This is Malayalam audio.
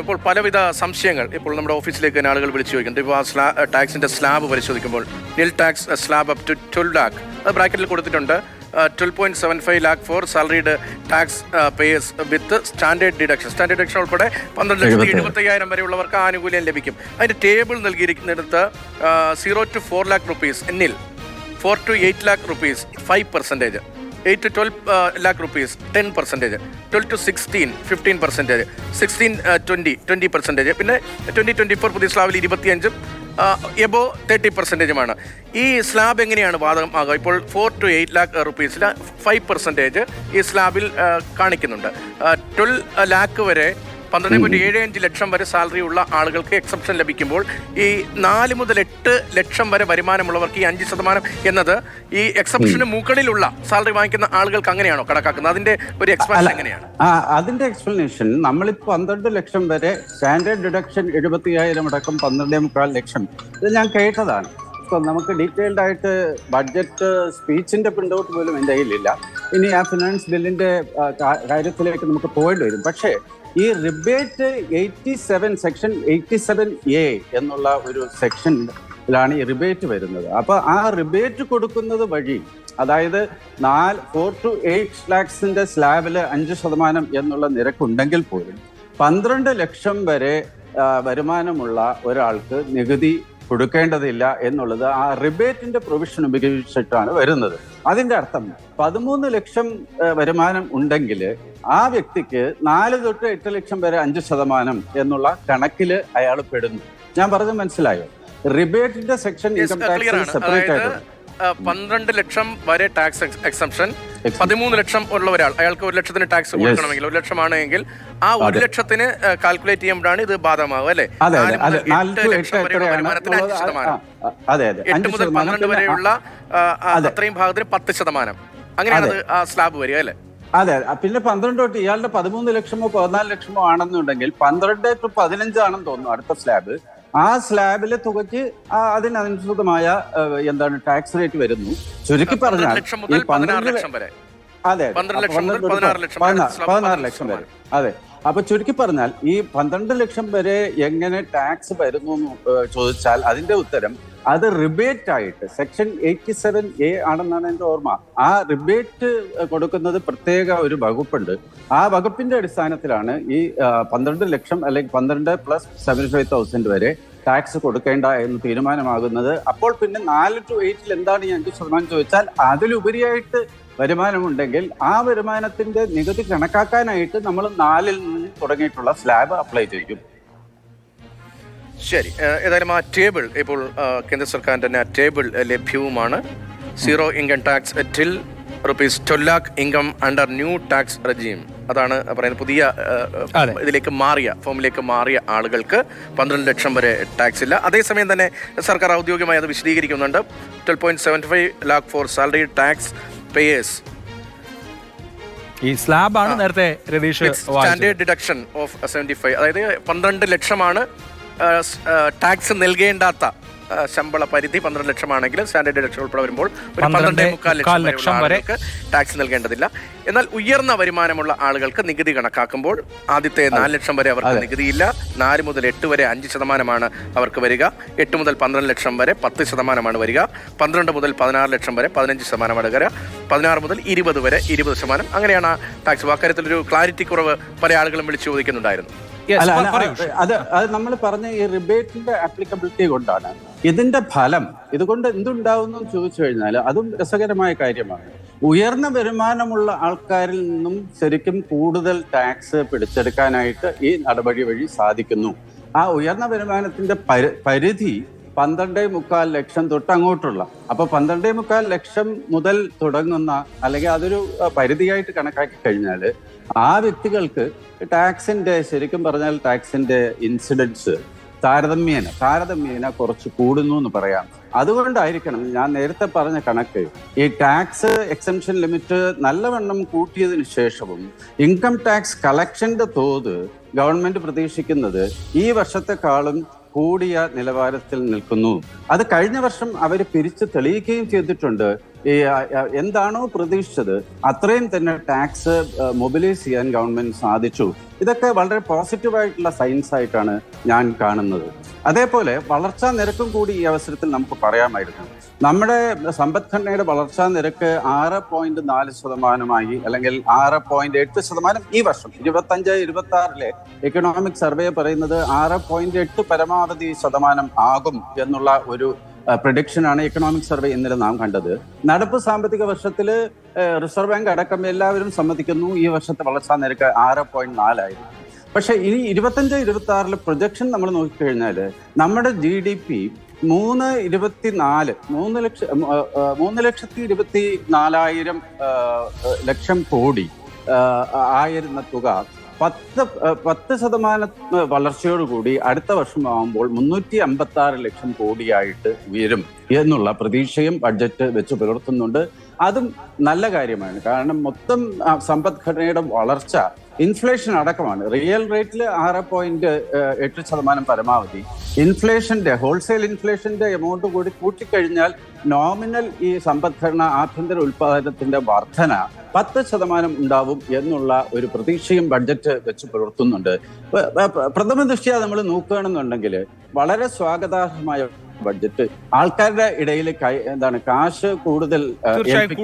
ഇപ്പോൾ പലവിധ സംശയങ്ങൾ ഇപ്പോൾ നമ്മുടെ ഓഫീസിലേക്ക് തന്നെ ആളുകൾ വിളിച്ചു ചോദിക്കുന്നുണ്ട്. ഇപ്പോൾ ആ സ്ലാ ടാക്സിന്റെ സ്ലാബ് പരിശോധിക്കുമ്പോൾ നിൽ tax slab up to twelve lakh. അത് ബ്രാക്കറ്റിൽ കൊടുത്തിട്ടുണ്ട്. Twelve point seven five lakh for salaried tax payers with standard deduction. Standard deduction ഉൾപ്പെടെ പന്ത്രണ്ട് ലക്ഷത്തി എഴുപത്തയ്യായിരം വരെയുള്ളവർക്ക് ആനുകൂല്യം ലഭിക്കും. അതിന്റെ table നൽകിയിരിക്കുന്നിടത്ത് zero to four lakh rupees എന്നിൽ four to eight lakh rupees five percentage eight to twelve lakh rupees ten percentage twelve to sixteen fifteen percentage sixteen twenty twenty percentage പിന്നെ ട്വന്റി ട്വന്റി ഫോർ പുതിയ സ്ലാബിൽ ഇരുപത്തിയഞ്ചും എബോ തേർട്ടി പെർസെന്റേജുമാണ് ഈ സ്ലാബ് എങ്ങനെയാണ് ബാധകമാകുക ഇപ്പോൾ ഫോർ ടു എയ്റ്റ് ലാക്ക് റുപ്പീസിൽ ഫൈവ് പെർസെന്റേജ് ഈ സ്ലാബിൽ കാണിക്കുന്നുണ്ട്. ട്വൽവ് ലാക്ക് വരെ പന്ത്രണ്ട് പോയിന്റ് ഏഴ് അഞ്ച് ലക്ഷം വരെ സാലറി ഉള്ള ആളുകൾക്ക് എക്സെപ്ഷൻ ലഭിക്കുമ്പോൾ ഈ നാല് മുതൽ എട്ട് ലക്ഷം വരെ വരുമാനമുള്ളവർക്ക് ഈ അഞ്ച് ശതമാനം എന്നത് ഈ എക്സെപ്ഷന് മുകളിലുള്ള സാലറി വാങ്ങിക്കുന്ന ആളുകൾക്ക് അങ്ങനെയാണോ കണക്കാക്കുന്നത്? അതിന്റെ ഒരു എക്സ്പ്ലനേഷൻ എങ്ങനെയാണ്? അതിന്റെ എക്സ്പ്ലനേഷൻ നമ്മളിപ്പോ പന്ത്രണ്ട് ലക്ഷം വരെ സ്റ്റാൻഡേർഡ് ഡിഡക്ഷൻ എഴുപത്തിയായിരം അടക്കം പന്ത്രണ്ടേ മുക്കാൽ ലക്ഷം. ഇത് ഞാൻ കേട്ടതാണ്. സോ നമുക്ക് ഡീറ്റെയിൽഡ് ആയിട്ട് ബഡ്ജറ്റ് സ്പീച്ചിന്റെ പ്രിന്റ് ഔട്ട് പോലും എന്റെ കയ്യിലില്ല. ഇനി ആ ഫിനാൻസ് ബില്ലിന്റെ കാര്യത്തിലേക്ക് നമുക്ക് പോകേണ്ടി വരും. പക്ഷേ ഈ rebate eighty seven section eighty seven A എന്നുള്ള ഒരു സെക്ഷനിലാണ് ഈ റിബേറ്റ് വരുന്നത്. അപ്പോൾ ആ റിബേറ്റ് കൊടുക്കുന്നത് വഴി അതായത് നാല് ഫോർ ടു എയ്റ്റ് ലാക്സിന്റെ സ്ലാബിൽ അഞ്ച് ശതമാനം എന്നുള്ള നിരക്കുണ്ടെങ്കിൽ പോലും പന്ത്രണ്ട് ലക്ഷം വരെ വരുമാനമുള്ള ഒരാൾക്ക് നികുതി കൊടുക്കേണ്ടതില്ല എന്നുള്ളത് ആ റിബേറ്റിന്റെ പ്രൊവിഷൻ ഉപയോഗിച്ചിട്ടാണ് വരുന്നത്. അതിന്റെ അർത്ഥം പതിമൂന്ന് ലക്ഷം വരുമാനം ഉണ്ടെങ്കിൽ ആ വ്യക്തിക്ക് നാല് തൊട്ട് എട്ട് ലക്ഷം വരെ അഞ്ച് ശതമാനം എന്നുള്ള കണക്കിൽ അയാൾ പെടുന്നു. ഞാൻ പറഞ്ഞത് മനസ്സിലായോ? റിബേറ്റിന്റെ സെക്ഷൻ ഇൻകം ടാക്സ് സെപ്പറേറ്റ് ആയിട്ടുണ്ട്. പന്ത്രണ്ട് ലക്ഷം വരെ ടാക്സ് എക്സംഷൻ പതിമൂന്ന് ലക്ഷം ഉള്ള ഒരാൾ അയാൾക്ക് ഒരു ലക്ഷത്തിന് ടാക്സ് കൊടുക്കണമെങ്കിൽ ഒരു ലക്ഷമാണെങ്കിൽ ആ ഒരു ലക്ഷത്തിന് കാൽക്കുലേറ്റ് ചെയ്യുമ്പോഴാണ് ഇത് ബാധമാവുക അല്ലെ? എട്ട് ലക്ഷം വരെയുള്ള വരുമാനത്തിന് അഞ്ച് ശതമാനം. എട്ട് മുതൽ പന്ത്രണ്ട് വരെയുള്ള. അത്രയും ഭാഗത്തിന് പത്ത് ശതമാനം. അങ്ങനെയാണ് അത്. ആ സ്ലാബ് വരിക അല്ലേ? അതെ പിന്നെ പന്ത്രണ്ട് തൊട്ട് ഇയാളുടെ പതിമൂന്ന് ലക്ഷമോ പതിനാല് ലക്ഷമോ ആണെന്നുണ്ടെങ്കിൽ പന്ത്രണ്ട് ടു പതിനഞ്ചാണെന്ന് തോന്നുന്നു അടുത്ത സ്ലാബ് ആ സ്ലാബിലെ തുകയ്ക്ക് അതിനനുസൃതമായ എന്താണ് ടാക്സ് റേറ്റ് വരുന്നു. ചുരുക്കി പറഞ്ഞാൽ ഈ പന്ത്രണ്ട് ലക്ഷം വരെ അതെ പതിനാറ് ലക്ഷം വരെ. അതെ. അപ്പൊ ചുരുക്കി പറഞ്ഞാൽ ഈ പന്ത്രണ്ട് ലക്ഷം വരെ എങ്ങനെ ടാക്സ് വരുന്നു ചോദിച്ചാൽ അതിന്റെ ഉത്തരം അത് റിബേറ്റ് ആയിട്ട് സെക്ഷൻ എയ്റ്റി സെവൻ എ ആണെന്നാണ് എന്റെ ഓർമ്മ. ആ റിബേറ്റ് കൊടുക്കുന്നത് പ്രത്യേക ഒരു വകുപ്പുണ്ട്. ആ വകുപ്പിന്റെ അടിസ്ഥാനത്തിലാണ് ഈ പന്ത്രണ്ട് ലക്ഷം അല്ലെങ്കിൽ പന്ത്രണ്ട് പ്ലസ് സെവന്റി ഫൈവ് തൗസൻഡ് വരെ ടാക്സ് കൊടുക്കേണ്ട എന്ന് തീരുമാനമാകുന്നത്. അപ്പോൾ പിന്നെ നാല് ടു എയ്റ്റിൽ എന്താണ് ഈ അഞ്ച് ശതമാനം ചോദിച്ചാൽ അതിലുപരിയായിട്ട് വരുമാനമുണ്ടെങ്കിൽ ആ വരുമാനത്തിന്റെ നികുതി കണക്കാക്കാനായിട്ട് നമ്മൾ നാലിൽ നിന്ന് തുടങ്ങിയിട്ടുള്ള സ്ലാബ് അപ്ലൈ ചെയ്യും. ശരി. ഏതായാലും ആ ടേബിൾ ഇപ്പോൾ കേന്ദ്ര സർക്കാരിന്റെ തന്നെ ആ table ലഭ്യവുമാണ്. Zero income tax till rupees twelve lakh income under new tax regime അതാണ് പറയുന്നത് പുതിയ ഇതിലേക്ക് മാറിയ ഫോമിലേക്ക് മാറിയ ആളുകൾക്ക് പന്ത്രണ്ട് ലക്ഷം വരെ ടാക്സ് ഇല്ല. അതേസമയം തന്നെ സർക്കാർ ഔദ്യോഗികമായി അത് വിശദീകരിക്കുന്നുണ്ട്. Twelve point seven five lakh for salary tax payers ഈ സ്ലാബാണ് നേരത്തെ Ratheesh standard deduction of seventy five അതായത് പന്ത്രണ്ട് ലക്ഷമാണ് ടാക്സ് നൽകേണ്ടാത്ത ശമ്പള പരിധി പന്ത്രണ്ട് ലക്ഷമാണെങ്കിൽ സ്റ്റാൻഡേർഡ് ഡിഡക്ഷൻ ഉൾപ്പെടെ വരുമ്പോൾ ഒരു പന്ത്രണ്ട് മുക്കാൽ ലക്ഷം ലക്ഷം വരെ ടാക്സ് നൽകേണ്ടതില്ല. എന്നാൽ ഉയർന്ന വരുമാനമുള്ള ആളുകൾക്ക് നികുതി കണക്കാക്കുമ്പോൾ ആദ്യത്തെ നാല് ലക്ഷം വരെ അവർക്ക് നികുതിയില്ല. നാല് മുതൽ എട്ട് വരെ അഞ്ച് ശതമാനമാണ് അവർക്ക് വരിക. എട്ട് മുതൽ പന്ത്രണ്ട് ലക്ഷം വരെ പത്ത് ശതമാനമാണ് വരിക. പന്ത്രണ്ട് മുതൽ പതിനാറ് ലക്ഷം വരെ പതിനഞ്ച് ശതമാനമാണ് വരിക. പതിനാറ് മുതൽ ഇരുപത് വരെ ഇരുപത് ശതമാനം. അങ്ങനെയാണ് ടാക്സ് അക്കാര്യത്തിൽ ഒരു ക്ലാരിറ്റി കുറവ് പല ആളുകളും വിളിച്ചു ചോദിക്കുന്നുണ്ടായിരുന്നു. അല്ല അല്ല, അത് അത് നമ്മൾ പറഞ്ഞ ഈ റിബേറ്റിന്റെ ആപ്ലിക്കബിലിറ്റി കൊണ്ടാണ്. ഇതിന്റെ ഫലം ഇതുകൊണ്ട് എന്തുണ്ടാവുന്നു ചോദിച്ചു കഴിഞ്ഞാൽ അതും രസകരമായ കാര്യമാണ്. ഉയർന്ന വരുമാനമുള്ള ആൾക്കാരിൽ നിന്നും ശരിക്കും കൂടുതൽ ടാക്സ് പിടിച്ചെടുക്കാനായിട്ട് ഈ നടപടി വഴി സാധിക്കുന്നു. ആ ഉയർന്ന വരുമാനത്തിന്റെ പരിധി പന്ത്രണ്ടേ മുക്കാൽ ലക്ഷം തൊട്ട് അങ്ങോട്ടുള്ള അപ്പൊ പന്ത്രണ്ടേ മുക്കാൽ ലക്ഷം മുതൽ തുടങ്ങുന്ന അല്ലെങ്കിൽ അതൊരു പരിധിയായിട്ട് കണക്കാക്കി കഴിഞ്ഞാൽ ആ വ്യക്തികൾക്ക് ടാക്സിന്റെ ശരിക്കും പറഞ്ഞാൽ ടാക്സിന്റെ ഇൻസിഡൻസ് താരതമ്യേന താരതമ്യേന കുറച്ച് കൂടുന്നു എന്ന് പറയാം. അതുകൊണ്ടായിരിക്കണം ഞാൻ നേരത്തെ പറഞ്ഞ കണക്ക്. ഈ ടാക്സ് എക്സംഷൻ ലിമിറ്റ് നല്ലവണ്ണം കൂട്ടിയതിനു ശേഷവും ഇൻകം ടാക്സ് കളക്ഷന്റെ തോത് ഗവൺമെന്റ് പ്രതീക്ഷിക്കുന്നത് ഈ വർഷത്തെക്കാളും കൂടിയ നിലവാരത്തിൽ നിൽക്കുന്നു. അത് കഴിഞ്ഞ വർഷം അവർ പിരിച്ചു തെളിയിക്കുകയും ചെയ്തിട്ടുണ്ട്. എന്താണോ പ്രതീക്ഷിച്ചത് അത്രയും തന്നെ ടാക്സ് മൊബിലൈസ് ചെയ്യാൻ ഗവൺമെന്റ് സാധിച്ചു. ഇതൊക്കെ വളരെ പോസിറ്റീവായിട്ടുള്ള സയൻസ് ആയിട്ടാണ് ഞാൻ കാണുന്നത്. അതേപോലെ വളർച്ചാ നിരക്കും കൂടി ഈ അവസരത്തിൽ നമുക്ക് പറയാമായിരുന്നു. നമ്മുടെ സമ്പദ്ഘടനയുടെ വളർച്ചാ നിരക്ക് ആറ് പോയിന്റ് നാല് ശതമാനമായി അല്ലെങ്കിൽ ആറ് പോയിന്റ് എട്ട് ശതമാനം ഈ വർഷം ഇരുപത്തഞ്ച് ഇരുപത്തി ആറിലെ എക്കണോമിക് സർവേ പറയുന്നത് ആറ് പോയിന്റ് എട്ട് പരമാവധി ശതമാനം ആകും എന്നുള്ള ഒരു പ്രഡിക്ഷൻ ആണ് എക്കണോമിക് സർവേ ഇന്നലെ നാം കണ്ടത്. നടപ്പ് സാമ്പത്തിക വർഷത്തിൽ റിസർവ് ബാങ്ക് അടക്കം എല്ലാവരും സമ്മതിക്കുന്നു. ഈ വർഷത്തെ വളർച്ചാ നിരക്ക് ആറ് പോയിന്റ് നാലായിരുന്നു പക്ഷെ ഇനി ഇരുപത്തഞ്ച് ഇരുപത്തി ആറിലെ പ്രൊജക്ഷൻ നമ്മൾ നോക്കിക്കഴിഞ്ഞാൽ നമ്മുടെ ജി ഡി പി മൂന്ന് ഇരുപത്തിനാല് മൂന്ന് ലക്ഷം മൂന്ന് ലക്ഷത്തി ഇരുപത്തി നാലായിരം ലക്ഷം കോടി ആയിരുന്ന തുക പത്ത് പത്ത് ശതമാനം വളർച്ചയോടുകൂടി അടുത്ത വർഷമാകുമ്പോൾ മുന്നൂറ്റി അമ്പത്തി ആറ് ലക്ഷം കോടിയായിട്ട് ഉയരും എന്നുള്ള പ്രതീക്ഷയും ബഡ്ജറ്റ് വെച്ച് പുലർത്തുന്നുണ്ട്. അതും നല്ല കാര്യമാണ്. കാരണം മൊത്തം സമ്പദ്ഘടനയുടെ വളർച്ച ഇൻഫ്ലേഷൻ അടക്കമാണ്. റിയൽ റേറ്റിൽ ആറ് പോയിന്റ് എട്ട് ശതമാനം പരമാവധി. ഇൻഫ്ലേഷന്റെ ഹോൾസെയിൽ ഇൻഫ്ലേഷന്റെ എമൗണ്ട് കൂടി കൂട്ടിക്കഴിഞ്ഞാൽ നോമിനൽ ഈ സമ്പദ്ഘടന ആഭ്യന്തര ഉൽപാദനത്തിന്റെ വർധന പത്ത് ശതമാനം ഉണ്ടാവും എന്നുള്ള ഒരു പ്രതീക്ഷയും ബഡ്ജറ്റ് വെച്ച് പുലർത്തുന്നുണ്ട്. പ്രഥമ ദൃഷ്ടിയ നമ്മൾ നോക്കുകയാണെന്നുണ്ടെങ്കിൽ വളരെ സ്വാഗതാർഹമായ ബഡ്ജറ്റ് ആൾക്കാരുടെ ഇടയിൽ എന്താണ് കാശ് കൂടുതൽ